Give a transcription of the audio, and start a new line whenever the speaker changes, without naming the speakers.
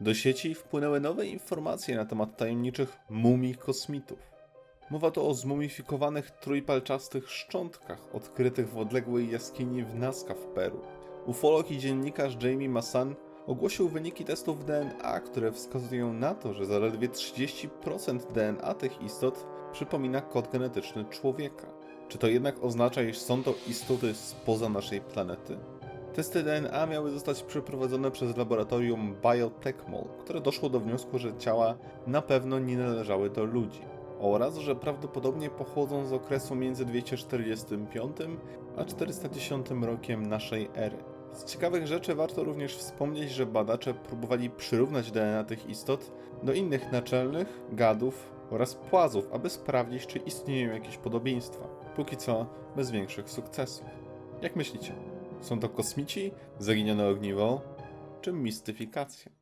Do sieci wpłynęły nowe informacje na temat tajemniczych mumii kosmitów. Mowa tu o zmumifikowanych trójpalczastych szczątkach odkrytych w odległej jaskini w Nazca w Peru. Ufolog i dziennikarz Jamie Massan ogłosił wyniki testów DNA, które wskazują na to, że zaledwie 30% DNA tych istot przypomina kod genetyczny człowieka. Czy to jednak oznacza, iż są to istoty spoza naszej planety? Testy DNA miały zostać przeprowadzone przez laboratorium Biotechmol, które doszło do wniosku, że ciała na pewno nie należały do ludzi oraz że prawdopodobnie pochodzą z okresu między 245 a 410 rokiem naszej ery. Z ciekawych rzeczy warto również wspomnieć, że badacze próbowali przyrównać DNA tych istot do innych naczelnych, gadów oraz płazów, aby sprawdzić, czy istnieją jakieś podobieństwa. Póki co bez większych sukcesów. Jak myślicie? Są to kosmici, zaginione ogniwo, czy mistyfikacja?